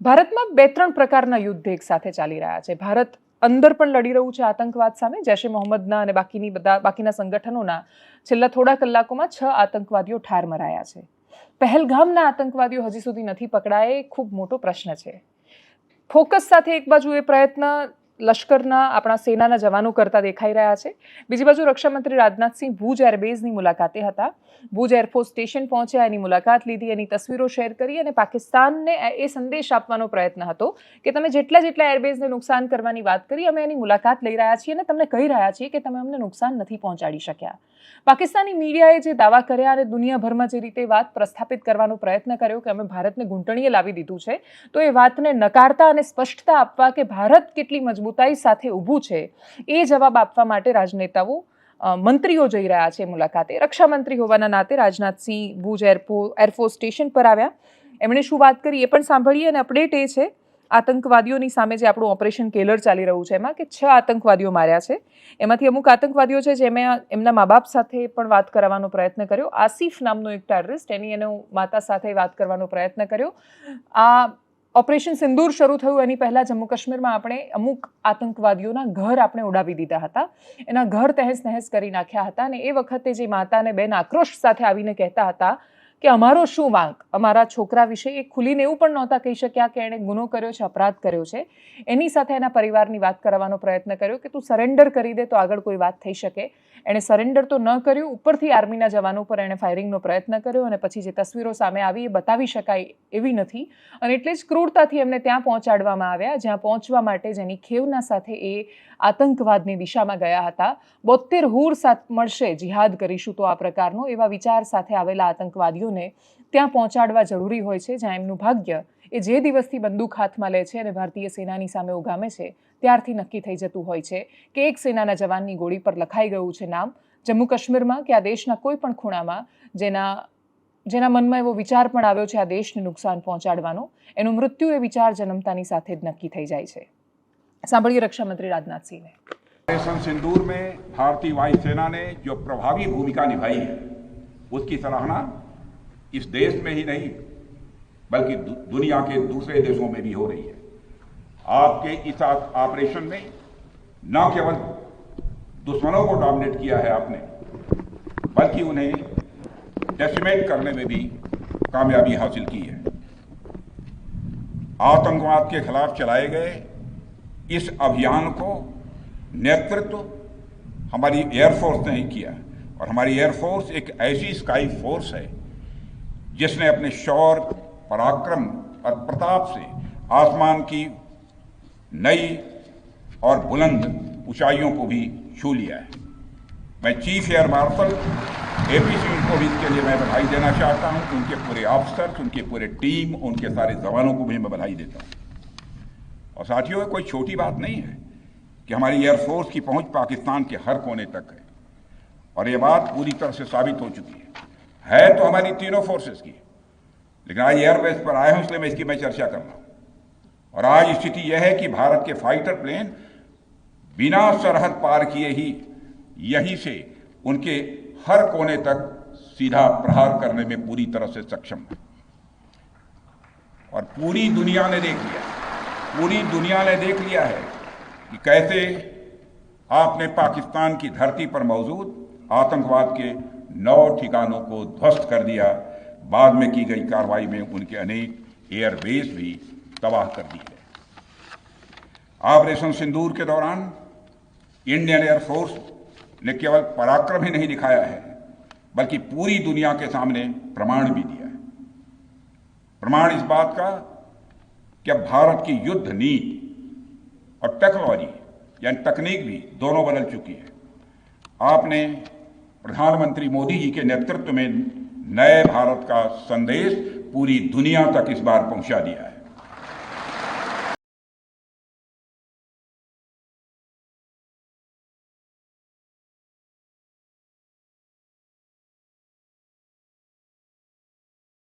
ભારતમાં બે ત્રણ પ્રકારના યુદ્ધ એક સાથે ચાલી રહ્યા છે. ભારત અંદર પણ લડી રહ્યું છે આતંકવાદ સામે. જૈશ મોહમ્મદના અને બાકીની બધા, બાકીના સંગઠનોના છેલ્લા થોડા કલાકોમાં છ આતંકવાદીઓ ઠાર મરાયા છે. પહેલગામના આતંકવાદીઓ હજી સુધી નથી પકડાયા એ ખૂબ મોટો પ્રશ્ન છે. ફોકસ સાથે એક બાજુ એ પ્રયત્ન લશ્કરના આપણા સેનાના જવાનો કરતા દેખાઈ રહ્યા છે. બીજી બાજુ રક્ષામંત્રી રાજનાથસિંહ ભુજ એરબેઝની મુલાકાતે હતા. ભુજ એરફોર્સ સ્ટેશન પહોંચ્યા, એની મુલાકાત લીધી, એની તસવીરો શેર કરી અને પાકિસ્તાનને એ સંદેશ આપવાનો પ્રયત્ન હતો કે તમે જેટલા જેટલા એરબેઝને નુકસાન કરવાની વાત કરી, અમે એની મુલાકાત લઈ રહ્યા છીએ અને તમને કહી રહ્યા છીએ કે તમે અમને નુકસાન નથી પહોંચાડી શક્યા. પાકિસ્તાની મીડિયાએ જે દાવા કર્યા અને દુનિયાભરમાં જે રીતે વાત પ્રસ્થાપિત કરવાનો પ્રયત્ન કર્યો કે અમે ભારતને ઘૂંટણીએ લાવી દીધું છે, તો એ વાતને નકારતા અને સ્પષ્ટતા આપવા કે ભારત કેટલી મજબૂતાઈ સાથે ઊભું છે, એ જવાબ આપવા માટે રાજનેતાઓ મંત્રીઓ જઈ રહ્યા છે મુલાકાતે. રક્ષામંત્રી હોવાના નાતે રાજનાથસિંહ ભુજ એરપો, એરફોર્સ સ્ટેશન પર આવ્યા. એમણે શું વાત કરી એ પણ સાંભળીએ અને અપડેટ એ છે, આતંકવાદીઓની સામે જે આપણું ઓપરેશન કેલર ચાલી રહ્યું છે એમાં કે છ આતંકવાદીઓ માર્યા છે. એમાંથી અમુક આતંકવાદીઓ છે જેમે એમના મા બાપ સાથે પણ વાત કરવાનો પ્રયત્ન કર્યો. આસિફ નામનો એક ટેરરિસ્ટ, એની એનો માતા સાથે વાત કરવાનો પ્રયત્ન કર્યો. આ ઓપરેશન સિંદૂર શરૂ થયું એની પહેલાં જમ્મુ કાશ્મીરમાં આપણે અમુક આતંકવાદીઓના ઘર આપણે ઉડાવી દીધા હતા. એના ઘર તહેસ નહેસ કરી નાખ્યા હતા અને એ વખતે જે માતા અને બેન આક્રોશ સાથે આવીને કહેતા હતા કે અમારો શું વાંક? અમારા છોકરા વિશે એ ખુલીને એવું પણ નહોતા કહી શક્યા કે એણે ગુનો કર્યો છે, અપરાધ કર્યો છે. એની સાથે એના પરિવારની વાત કરવાનો પ્રયત્ન કર્યો કે તું સરેન્ડર કરી દે તો આગળ કોઈ વાત થઈ શકે. એણે સરેન્ડર તો ન કર્યું, ઉપરથી આર્મીના જવાનો પર એણે ફાયરિંગનો પ્રયત્ન કર્યો અને પછી જે તસવીરો સામે આવી એ બતાવી શકાય એવી નથી. અને એટલે જ ક્રૂરતાથી એમને ત્યાં પહોંચાડવામાં આવ્યા, જ્યાં પહોંચવા માટે જેની ખેવના સાથે એ આતંકવાદની દિશામાં ગયા હતા. બોતેર હૂર સાથ મળશે, જિહાદ કરીશું તો આ પ્રકારનો એવા વિચાર સાથે આવેલા આતંકવાદીઓને ત્યાં પહોંચાડવા જરૂરી હોય છે જ્યાં એમનું ભાગ્ય એ જે દિવસથી બંદૂક હાથમાં લે છે અને ભારતીય સેનાની સામે ઉગામે છે ત્યારથી નક્કી થઈ જતું હોય છે કે એક સેનાના જવાનની ગોળી પર લખાઈ ગયું છે નામ જમ્મુ કાશ્મીરમાં કે આ દેશના કોઈ પણ ખૂણામાં જેના જેના મનમાં એવો વિચાર પણ આવ્યો છે આ દેશને નુકસાન પહોંચાડવાનો એનું મૃત્યુ એ વિચાર જન્મતાની સાથે જ નક્કી થઈ જાય છે સાંભળીએ રક્ષામંત્રી રાજનાથસિંહને ऑपरेशन सिंदूर में भारतीय वायुसेना ने जो प्रभावी भूमिका निभाई है उसकी सराहना इस देश में ही नहीं, बल्कि दुनिया के दूसरे देशों में भी हो रही है। आपके इस ऑपरेशन में न केवल दुश्मनों को डोमिनेट किया है आपने, बल्कि उन्हें डेसिमेट करने में भी कामयाबी हासिल की है। आतंकवाद के खिलाफ चलाए गए इस अभियान को नेतृत्व हमारी एयरफोर्स ने ही किया और हमारी एयरफोर्स एक ऐसी स्काई फोर्स है जिसने अपने शौर, पराक्रम और प्रताप से आसमान की नई और बुलंद ऊंचाइयों को भी छू लिया है। मैं chief air marshal A P Singh को भी इसके लिए मैं बधाई देना चाहता हूँ। उनके पूरे ऑफिसर्स, उनके पूरे टीम, उनके सारे जवानों को भी मैं बधाई देता हूँ। और साथियों, कोई छोटी बात नहीं है कि हमारी एयरफोर्स की पहुँच पाकिस्तान के हर कोने तक है। और ये बात पूरी तरह से साबित हो चुकी है। है तो हमारी तीनों फोर्सेस की। लेकिन आज एयरबेस पर आए हूँ, इसलिए मैं इसकी मैं चर्चा कर रहा हूँ। और आज स्थिति यह है कि भारत के फाइटर प्लेन बिना सरहद पार किए ही यहीं से उनके हर कोने तक सीधा प्रहार करने में पूरी तरह से सक्षम है। और पूरी दुनिया ने देख लिया पूरी दुनिया ने देख लिया है कि कैसे आपने पाकिस्तान की धरती पर मौजूद आतंकवाद के नौ ठिकानों को ध्वस्त कर दिया। बाद में की गई कार्रवाई में उनके अनेक एयरबेस भी तबाह कर दी है ऑपरेशन सिंदूर के दौरान इंडियन एयरफोर्स ने केवल पराक्रम ही नहीं दिखाया है, बल्कि पूरी दुनिया के सामने प्रमाण भी दिया है। प्रमाण इस बात का कि भारत की युद्ध नीति और टेक्नोलॉजी यानी तकनीक भी दोनों बदल चुकी है। आपने प्रधानमंत्री मोदी जी के नेतृत्व में नए भारत का संदेश पूरी दुनिया तक इस बार पहुँचा दिया है।